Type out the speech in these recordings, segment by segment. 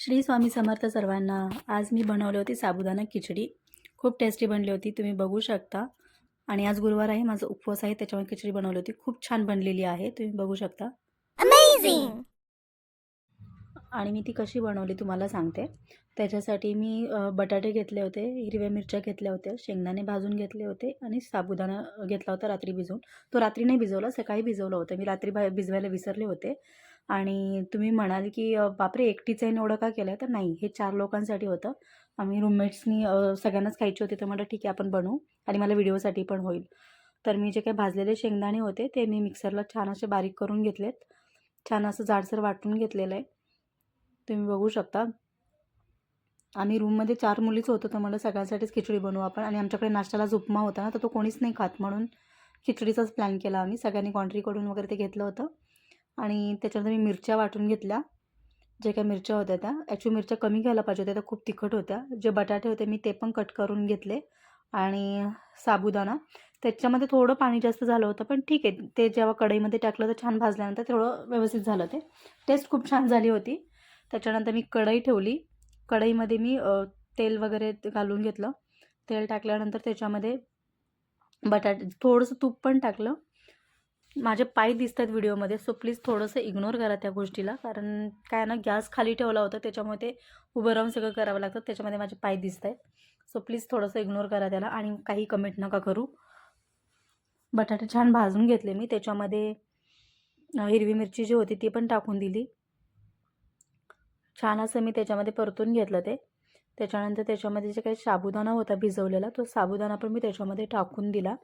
श्री स्वामी समर्थ सर्वांना आज मी बनवली होती साबुदाणा खिचडी. खूप टेस्टी बनली होती तुम्ही बघू शकता. आणि आज गुरुवार आहे माझा उपवास आहे त्याच्यामुळे खिचडी बनवली होती. खूप छान बनलेली आहे तुम्ही बघू शकता. अमेझिंग आणि मी ती कशी बनवली तुम्हाला सांगते. त्याच्यासाठी मी बटाटे घेतले होते हिरव्या मिरच्या घेतल्या होत्या शेंगदाणे भाजून घेतले होते आणि साबुदाणा घेतला होता रात्री भिजवून तो रात्री नाही भिजवला सकाळी भिजवलं होतं. मी रात्री बा भिजवायला विसरले होते. आणि तुम्ही म्हणाल की बापरे एकटीचं आहे एवढं का केलं तर नाही हे चार लोकांसाठी होतं. आम्ही रूममेट्सनी सगळ्यांनाच खायची होती. तर म्हटलं ठीक आहे आपण बनवू आणि मला व्हिडिओसाठी पण होईल. तर मी जे काही भाजलेले शेंगदाणे होते ते मी मिक्सरला छान असे बारीक करून घेतलेत. छान असं जाडसर वाटून घेतलेलं आहे. तुम्ही बघू शकता. आम्ही रूममध्ये चार मुलीच होतो तर मला सगळ्यांसाठीच खिचडी बनवू आपण. आणि आमच्याकडे नाश्त्याला उपमा होता ना तर तो कोणीच नाही खात म्हणून खिचडीचाच प्लॅन केला आम्ही. सगळ्यांनी कॉन्ट्रीकडून वगैरे ते घेतलं होतं. आणि त्याच्यानंतर मी मिरच्या वाटून घेतल्या. जे काही मिरच्या होत्या त्या. ॲक्च्युली मिरच्या कमी घ्यायला पाहिजे होत्या त्या खूप तिखट होत्या. जे बटाटे होते मी ते पण कट करून घेतले. आणि साबुदाणा. त्याच्यामध्ये थोडं पाणी जास्त झालं होतं पण ठीक आहे. ते जेव्हा कढईमध्ये टाकलं तर छान भाजल्यानंतर थोडं व्यवस्थित झालं ते. टेस्ट खूप छान झाली होती. त्याच्यानंतर मी कढई ठेवली. कढईमध्ये मी तेल वगैरे घालून घेतलं. तेल टाकल्यानंतर त्याच्यामध्ये बटाट थोडंसं तूप पण टाकलं. माझे पाय दिसत आहेत व्हिडिओमध्ये सो प्लीज थोडंसं इग्नोर करा त्या गोष्टीला. कारण काय ना गॅस खाली ठेवला होता त्याच्यामुळे ते उभं राहून सगळं करावं लागतं. त्याच्यामध्ये माझे पाय दिसत आहेत सो प्लीज थोडंसं इग्नोर करा त्याला आणि काही कमेंट नका करू. बटाटे छान भाजून घेतले मी. त्याच्यामध्ये हिरवी मिरची जी होती ती पण टाकून दिली. छान असं मी त्याच्यामध्ये परतून घेतलं ते. त्याच्यानंतर त्याच्यामध्ये जे काही साबुदाणा होता भिजवलेला तो साबुदाणा पण मी त्याच्यामध्ये टाकून दिला.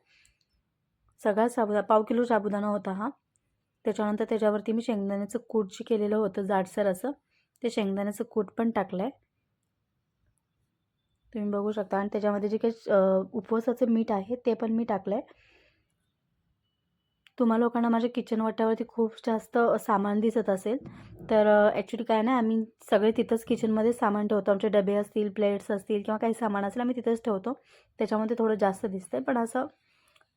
सगळा साबुदा पाव किलो साबुदाणा होता हा. त्याच्यानंतर त्याच्यावरती मी शेंगदाण्याचं कूट जे केलेलं होतं जाडसर असं ते शेंगदाण्याचं कूट पण टाकलं आहे तुम्ही बघू शकता. आणि त्याच्यामध्ये जे काही उपवासाचं मीठ आहे ते पण मी टाकलं आहे तुम्हा लोकांना माझ्या किचन वाट्यावरती खूप जास्त सामान दिसत असेल तर ॲक्च्युली काय नाही आम्ही सगळे तिथंच किचनमध्ये सामान ठेवतो. आमचे डबे असतील प्लेट्स असतील किंवा काही सामान असेल आम्ही तिथंच ठेवतो. त्याच्यामध्ये थोडं जास्त दिसतंय पण असं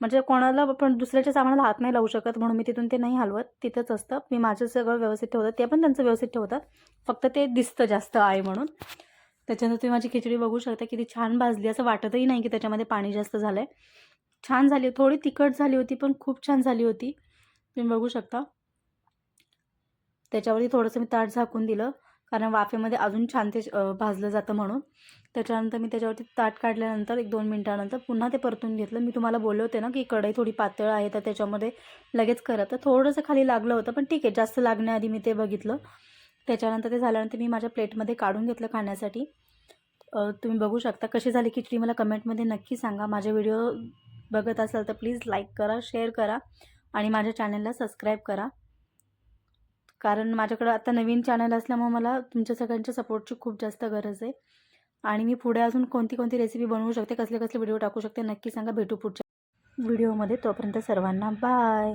म्हणजे कोणाला पण दुसऱ्याच्या सामानाला हात नाही लावू शकत म्हणून मी तिथून ते नाही हलवत. तिथंच असतं. मी माझं सगळं व्यवस्थित ठेवतं ते पण त्यांचं व्यवस्थित ठेवतात. फक्त ते दिसतं जास्त आहे म्हणून. त्याच्यानंतर तुम्ही माझी खिचडी बघू शकता किती छान भाजली. असं वाटतही नाही की त्याच्यामध्ये पाणी जास्त झालं आहे छान झाली थोडी तिखट झाली होती पण खूप छान झाली होती. तुम्ही बघू शकता. त्याच्यावरती थोडंसं मी ताट झाकून दिलं. कारण वाफेमध्ये अजून छान ते भाजलं जातं म्हणून. त्याच्यानंतर मी त्याच्यावरती ताट काढल्यानंतर एक दोन मिनटानंतर पुन्हा ते परतून घेतलं. मी तुम्हाला बोलले होते ना की कढई थोडी पातळ आहे तर त्याच्यामध्ये लगेच करत तर थोडंसं खाली लागलं होतं पण ठीक आहे. जास्त लागण्याआधी मी ते बघितलं. त्याच्यानंतर ते झाल्यानंतर मी माझ्या प्लेटमध्ये काढून घेतलं खाण्यासाठी. तुम्ही बघू शकता कशी झाली खिचडी. मला कमेंटमध्ये नक्की सांगा. माझे व्हिडिओ बघत असाल तर प्लीज लाईक करा शेअर करा आणि माझ्या चॅनलला सबस्क्राईब करा. कारण माझ्याकडं आता नवीन चॅनल असल्यामुळे मला तुमच्या सगळ्यांच्या सपोर्टची खूप जास्त गरज आहे. आणि मी पुढे अजून कोणती कोणती रेसिपी बनवू शकते कसले कसले व्हिडिओ टाकू शकते नक्की सांगा. भेटू पुढच्या व्हिडिओमध्ये तोपर्यंत सर्वांना बाय